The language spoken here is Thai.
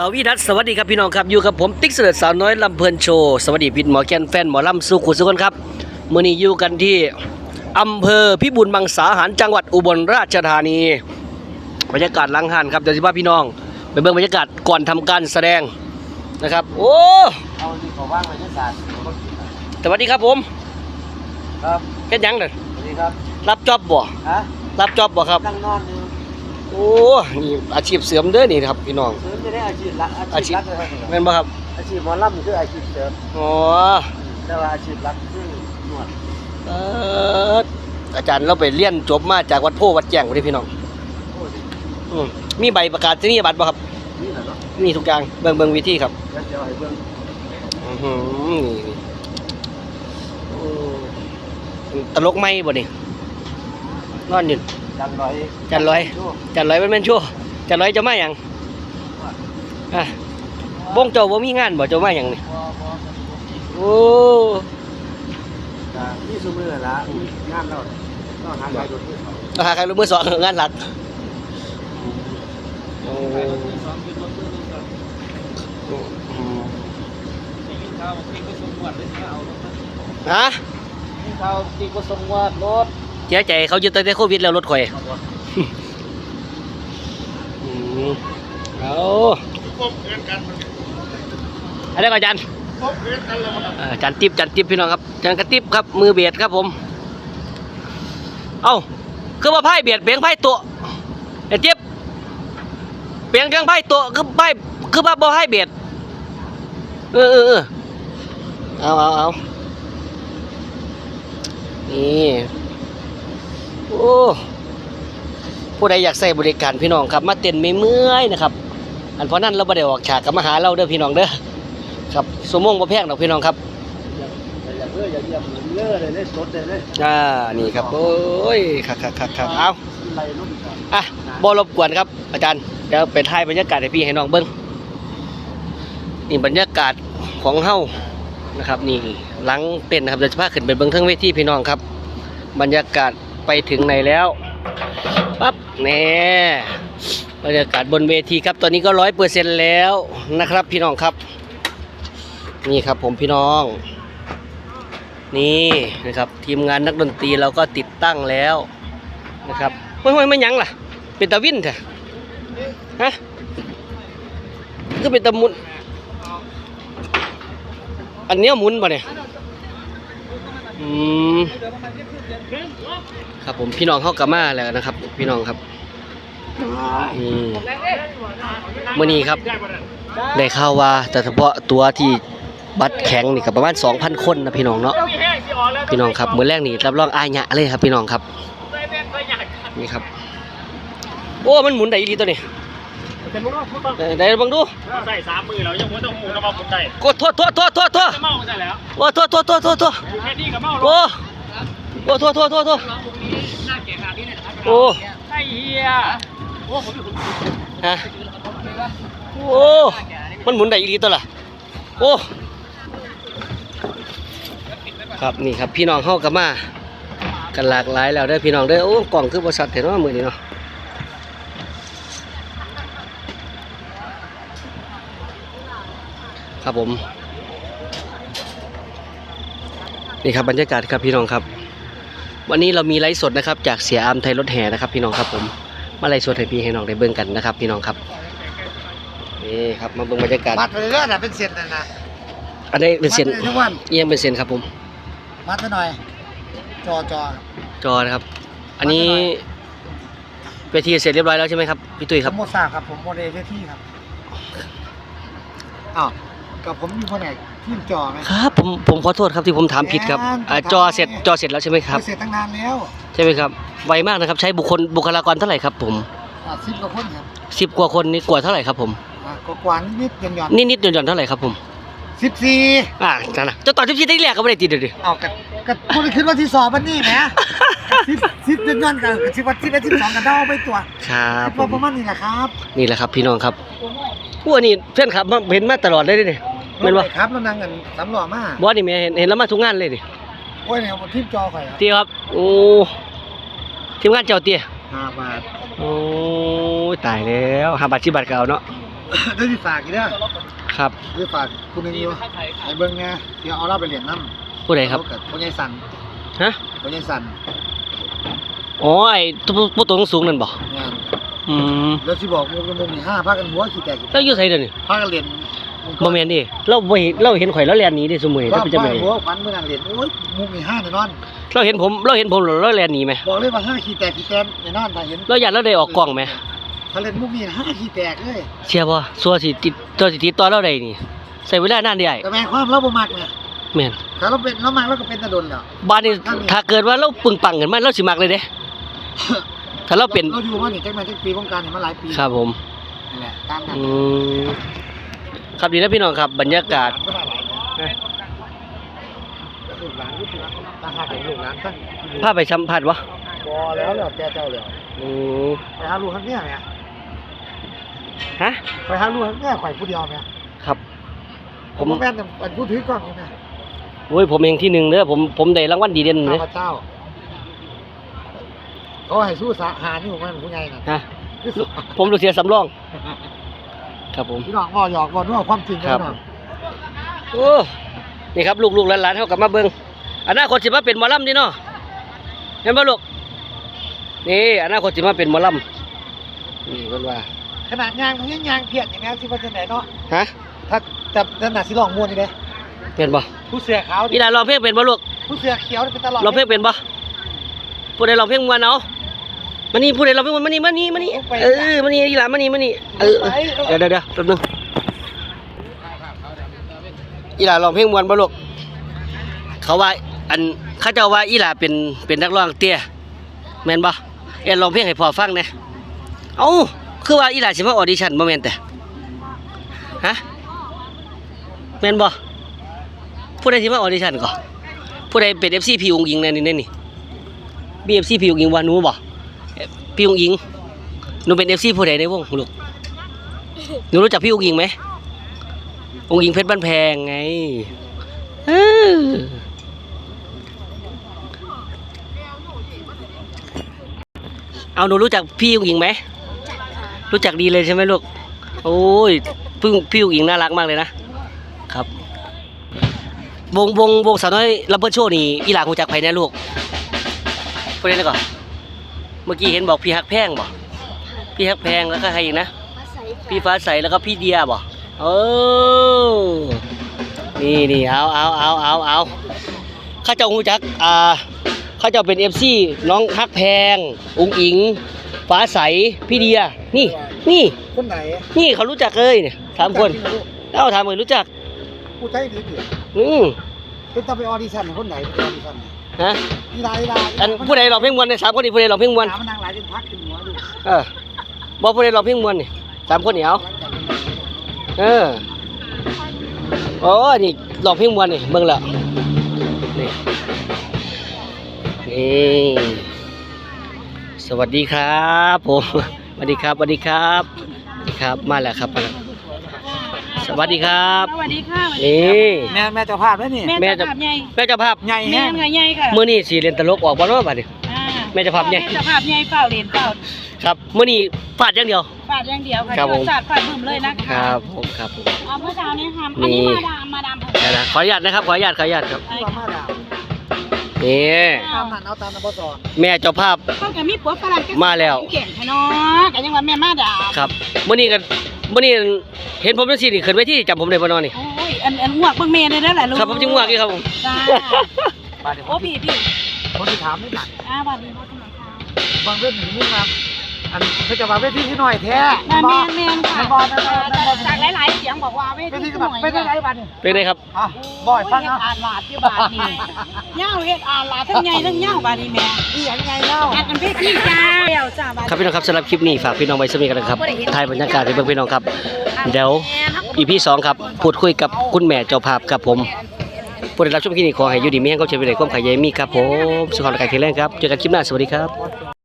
สวีดัสสวัสดีครับพี่น้องครับอยู่กับผมติ๊กเสด็จสาวน้อยลำเพลินโชว์สวัสดีพี่หมอแกนแฟนหมอลำสุขุสุขนครับมื่อนี้อยู่กันที่อำเภอพิบูลมังสาหารจังหวัดอุบลราชธานีบรรยากาศหลังหันครับเดี๋ยวสิพาพี่น้องไปเบิ่งบรรยากาศก่อนทำการแสดงนะครับ โอ้เอาที่เขาว่างไว้ที่ศาสตร์สวัสดีครับผมครับเฮ็ดหยังเด้อสวัสดีครับรับจอบบ่ฮะรับจอบบ่ครับนั่งนอนอยู่ โอ้นี่อาชีพเสริมเด้อนี่ครับพี่น้อง เสริมจะได้อาชีพหลักอาชีพหลักเลยครับแม่นบ่ครับ อาชีพหมอลำคืออาชีพเสริมอ๋อแต่ว่าอาชีพหลักคือนวดเอ่ออาจารย์เราไปเรียนจบมาจากวัดโพวัดแจ้งบ่ได้พี่น้องโอ้ยอืมมีใบประกาศนียบัตรบ่ครับนี่แหละเนาะมีทุกอย่างเบิ่งเบิ่งวิธีครับเดี๋ยวเดี๋ยวให้เบิ่งอื้อหือนี่นี่โอ้ตลกไหมบ่นี่นอนอยู่ จันร้อยจันร้อยจันร้อยมันแม่นชั่วจันร้อยจะมาหยังอะวงเจ้าบ่มีงานบ่เจ้ามาหยังนี่พอพอโอ้อ่านี่ซุมือละงานเราต้องหาใครโดนที่เขาราคาใครรู้มือสองงานหลักโอ้ใครโดนที่สองคือรถมือหนึ่งก่อนอืมนี่กินข้าวกินก็สมวัดเลยเอารถมาฮะกินข้าวกินก็สมวัดรถ เสียใจเขายึดตั้งแต่โควิดแล้วรถข่อยเอาบ่อืมเอาอะไรก่อนอาจารย์เอ่ออาจารย์ติ๊บอาจารย์ติ๊บพี่น้องครับอาจารย์กระติ๊บครับ มือเบียดครับผม เอ้าคือว่าไพ่เบียดเบียงไพ่ตัวไอ้ติ๊บเบียงเครื่องไพ่ตัวคือไพ่คือว่าบ่ไพ่เบียดเออเออเออเอาเอาเอานี่ โอ้ผู้ใดอยากใส่บริการพี่น้องครับ มาเต้นไม่เมื่อยนะครับ อันเพราะนั้นเราไม่ได้ออกฉากกับมาหาเราเด้อพี่น้องเด้อครับสมมงบ่แพงดอกพี่น้องครับอย่าเลื่ออย่าเยียบเหมือนเลื่อเลยเลยสดเลยเลยอ่านี่ครับโอ้ยคักคักคักคักเอาไล่รุ่นก่อนอะบ่รบกวนครับ อาจารย์เดี๋ยวไปถ่ายบรรยากาศให้พี่ให้น้องเบิ้งนี่บรรยากาศของเฮานะครับ นี่หลังเต้นนะครับเดี๋ยวจะพาขึ้นไปเบิ้งทั้งเวทีพี่น้องครับ บรรยากาศ ไปถึงไหนแล้วปั๊บแน่บรรยากาศบนเวทีครับตอนนี้ก็ร้อยเปอร์เซ็นแล้วนะครับ พี่น้องครับ นี่ครับผมพี่น้อง นี่นะครับทีมงานนักดนตรีเราก็ติดตั้งแล้วนะครับเฮ้ยๆไม่ยั้งล่ะ เป็นตะวินเถอะฮะก็เป็นตะมุนอันเนี้ยมุนป่ะเนี่ย อืมครับผมพี่น้องเข้ากลับมาแล้วนะครับ พี่น้องครับอืมมื่อนี้ครับได้ข่าวว่าแต่เฉพาะตัวที่บัตรแข็งนี่ก็ประมาณ2,000 คนนะพี่น้องเนาะพี่น้องครับมื้อแรกนี่รับรองอายะเลยครับ พี่น้องครับนี่ครับโอ้มันหมุนได้อีหลีตัวนี้ เป็นลูกน้องต้องได้บังดูใส่สามมือแล้วยังไม่ต้องหมูกระเป๋าคนใส่กดโทษโทษโทษโทษโทษเมาใส่แล้วโอ้โทษโทษโทษโทษโทษอยู่แค่นี้กับเมาโอ้โอ้โทษโทษโทษโทษหน้าเก๋ขนาดนี้เลยนะครับโอ้ไอ้เฮียโอ้ผมอยู่ฮะโอ้มันหมุนได้อีหลีตัวละโอ้ครับนี่ครับพี่น้องเข้ากับมากันหลากหลายแล้วเด้อพี่น้องเด้อโอ้กล่องคือบริษัทเห็นว่ามือนี้เนาะ ครับผม นี่ครับบรรยากาศครับพี่น้องครับ วันนี้เรามีไลฟ์สดนะครับ จากเสียอามไทยรถแห่นะครับ พี่น้องครับผมมาไลฟ์สดให้พี่ให้น้องได้เบิ่งกันนะครับ พี่น้องครับนี่ครับมาเบิ่งบรรยากาศมัดไปเรื่อยๆนะเป็นเศษนะนะอันนี้เป็นเส้นมัดไปทุกวันเอียงเป็นเส้นครับผมมัดไปหน่อย จอจอจอนะครับ อันนี้เวทีเสร็จเรียบร้อยแล้วใช่ไหมครับพี่ตุ้ยครับผมโมซาครับผมโมเดลที่ครับอ้าว กับผมอยู่แผนกที่จอไงครับผมผมขอโทษครับที่ผมถามผิดครับแอนอ่าจอเสร็จจอเสร็จแล้วใช่ไหมครับเสร็จตั้งนานแล้ว ใช่ไหมครับไวมากนะครับ ใช้บุคคลบุคลากรเท่าไหร่ครับผมอ่าสิบกว่าคนครับสิบกว่าคนนี่กว่าเท่าไหร่ครับผมอ่ากกว่านิดๆหย่อนนี่นิดหย่อนๆเท่าไหร่ครับผมๆ สิบสี่อ่านั่นนะเจ้าต่อที่พี่ได้แรกก็ไม่ได้ติดเลยดิเอากันกันพูดขึ้นว่าที่สอบมันนี่แหมสิบสิบหย่อนๆกันสิบวันที่ละสิบสองกันเท่าไปตัวครับสิบผวันมประมาณนี้แหละครับนี่แหละครับพี่น้องครับผู้อันนี้เพื่อนครับมาเห็นมาตลอดเลยดิเนี่ยเห็นรปะถไหครับเรานั่งกันสามหล่อมาบอสนี่แม่เห็นเห็นแล้วมาทุกงานเลยดิโอ้ยเนี่ยเอาทิมจอข่อยครับเตี้ยครับโอ้ทีมงานเจ้าเตี้ยห้าบาทโอ้ยตายแล้วหาบัตรชิบัตรเก่าเนาะแได้ที่ฝากอีกเด้อครับได้ฝากคุณนึงอยู่ไอ้เบิ่งเนี่ยเดี๋ยวเอาเราไปเรียนน้ำผู้ใดครับเอากับพ่อใหญ่สันฮะพ่อใหญ่สันอ๋อไอ้ตัวผู้ตัวสูงๆนั่นบ่งานอืมแล้วสิบอกมุมมุมนี่ห้าพากันหัวขี้แตกขี้แตแล้วอยู่ไสเด้อนี่พากันเรียนบ่แม่นดิเราบ่เห็นเราเห็นข่อยแล้วแล่นหนีเด้ซุมื้อนี้ว่าจะเป็นจังพาได๋กันหัวขวัญเมื่อนั่งเรียนโอ้ยมุมนี่ห้าแน่นอนเราเห็นผมเราเห็นผมแล้วเราแล่นหนีไหมบอกเลยว่าห้าขี้แตกขี้แตนแน่นอนถ้าเห็นเราอยากเราได้ออกกล้องไหม ถ้าเล่นมุมนี่ห้าขี้แตกเลยเชื่อบ่สัวสิติดตัวสิติดต่อเราได้นี่ใส่เวลานานได้แต่แม่ความเราบ่มักเนี่ยแม่นถ้าเราเป็นเรามักเราก็เป็นตะดนแล้วบ้านนี้ถ้าเกิดว่าเราปึงปังกันมาเราสิมักเลยเด้ถ้าเราเป็นเราอยู่มานี่จักแม่นจักปีวงการนี่มาหลายปีครับผมนั่นแหละตามนั้นอืมครับดีนะพี่น้องครับ บรรยากาศลูกหลานลูกหลานตาหักของลูกหลานทั้งพาไปสัมผัสวะบ่แล้วแล้วแต่เจ้าแล้วอืมไปหาลูกข้างเนี้ยเนี่ย ฮะไปหาลูกข้างเนี้ยข่อยผู้เดียวเนี่ยครับ ผผมมแม่นเป็นผู้ถือกล้องนี่นะโอ้ยผมเองที่หนึ่งเด้อผมผมได้รางวัลดีเด่นข้าเลยพเจ้าเขาให้สู้สาหานี่ผมมันผู้ใหญ่น่ะฮะคือสู้ผมดูเสียสำรอง ครับผม พี่น้องบ่หยอกบ่นัวความจริงครับ พี่น้องโอ้นี่ครับลูกๆหลานๆเขากลับมาเบิ่งอนาคตสิมาเป็นหมอลำนี่เนาะเห็นบ่ลูกนี่อนาคตสิมาเป็นหมอลำนี่เพิ่นว่า ขนาดยางมันยังยางเพียรอย่างนี้สิว่าจังไดเนาะฮะถ้าแต่นั่นน่ะสิร้องม่วนนี่เด้เป็นบ่ผู้เสื้อขาวอีหลานร้องเพลงเป็นบ่ลูกผู้เสื้อเขียวนี่เป็นตลอดร้องเพลงเป็นบ่ผู้ใดร้องเพลงม่วนเอามานี่ผู้ใดร้องเพลงม่วนมานี่มานี่มานี่เออมานี่อีหลานมานี่มานี่เออเดี๋ยวเดี๋ยวเดี๋ยวแป๊บนึงอีหลานร้องเพลงม่วนบ่ลูกเขาว่าอันเขาเจ้าว่าอีหลาเป็นเป็นนักร้องเตี้ยแม่นบ่เอ็นร้องเพลงให้พ่อฟังแหน่เอ้า คือว่าอีหลาสิมาออดิชั่นบ่แม่นแต่ฮะแม่นบ่ผู้ใดสิมาออดิชั่นก่อผู้ใดเป็น FC พี่องยิงแน่นี่แน่นี่มี FC พี่องยิงว่าหนูบ่เอ่อพี่องยิงหนูเป็น FC ผู้ใดในวงลูกหนูรู้จักพี่องยิงไหมองยิงเพชรบ้านแพงไงเอาหนูรู้จักพี่องยิงไหม รู้จักดีเลยใช่ไหมลูก โอ้ยพี่พี่องยิงน่ารักมากเลยนะครับ วงวงวงสาวน้อยรับเบิร์โชว์นี่อีหลาคงจักไผแน่ลูกพูดได้แล้วก่อนเมื่อกี้เห็นบอกพี่ฮักแพงบ่พี่ฮักแพงแล้วก็ใครอีกนะ พี่ฟ้าใสแล้วก็พี่เดียบ่เออนี่นี่เอาเอาเอาเอาเอาข้าเจ้าหูจัก อ่าข้าเจ้าเป็นเอฟซีน้องฮักแพง อุงอิง ฟ้าใส พี่เดีย นี่ นี่ คนไหนนี่เขารู้จักเลยเนี่ยสามคนเอ้าถามเลยรู้จักผู้ใช้ดีดีอืมเป็นต้องไปออดิชั่นคนไหนไปออดิชั่นฮะอีลาอีลาอันผู้ใดร้องเพลงมวนในยสามคนนี้ผู้ใดร้องเพลงมวนถามมันนางหลายจนพักขึ้นหัวดูเออบอกผู้ใดร้องเพลงมวนนี่สามคนนี่เอาเออโอ้นี่ร้องเพลงมวนนี่เบิ่งแล้วนี่นี่ สวัสดีครับผมสวัสดีครับสวัสดีครับสวัสดีครับมาแล้วครับมาแล้วสวัสดีครับสวัสดีค่ะนี่แม่แม่เจ้าภาพไหมนี่แม่แม่เจ้าจะภาพใหญ่แม่เจ้าภาพใหญ่แม่แห้งไงใหญ่ค่ะมื้อนี้สิเรียนตลกออกบ่เนาะบัดนี้อ่าแม่เจ้าภาพใหญ่แม่เจ้าภาพใหญ่เปล่าเหรียญเปล่าครับมื้อนี้ฟาดอย่างเดียวฟาดอย่างเดียวค่ะครับผมฟาดฟาดบึ้มเลยนะคคะรับผมครับผมเอาเมื่อเช้านี้ค่ะอันนี้นี่มาดามมาดามผมเดี๋ยวนะขออนุญาตนะครับขออนุญาตขออนุญาตครับใช่ว่าค่ะมาดาม นี่ตามนั้นเอาตามนั้นบ่ต่อแม่เจ้าภาพ เขากับมีผัวฝรั่งก็มาแล้ว เก่งค่ะเนาะกันยังว่าแม่มาดามครับมื้อนี้กันมื้อนี้เห็นผมจังซี่นี่ขึ้นเวทีจำผมได้บ่เนาะนี่ โอ้ยอันอันงวกเบิ่งแม่ได้แล้วแหละลูกครับผมจึงว่ากี่ครับผมจ้าบ้านเดี๋ยวโอ้พี่พี่คนที่ถามไม่หนักอ่าสวัสดีพ่อสมัยค่ะบางเรื่องหนึ่งมุ่งมา อันเขาจะมาเวทีที่หน่อยแท้แม่แม่แม่ค่ะแม่บอลแม่บอลแม่บอลจากหลายๆเสียงบอกว่าเวเวทีทีสก็แบบมัยเป็นยังไงบ้านนี่เป็นไงครับ อะบ่อยฟังเฮ็ดอะอ่านลาดอยู่บาดนี่เหย้าเฮ็ดอ่านลาดทั้งใหญ่ทั้งเหย้าบาดนี่แม่อีหยังไงเล่า อันอันพี่พี่จ้าเดี๋ยวจ้าบาดครับพี่น้องครับสำหรับคลิปนี้ฝากพี่น้องไว้สมีกันนะครับถ่ายบรรยากาศให้เบิ่งพี่น้องครับ เดี๋ยว EP 2ครับพูดคุยกับคุณแม่เจ้าภาพครับผมผู้ได้รับชมคลิปนี้ขอให้อยู่ดีมีแห้งก็เชิญไปเลยความขายใยมีครับผมสุขภาพร่างกายแข็งแรงครับเจอกันคลิปหน้าสวัสดีครับบ่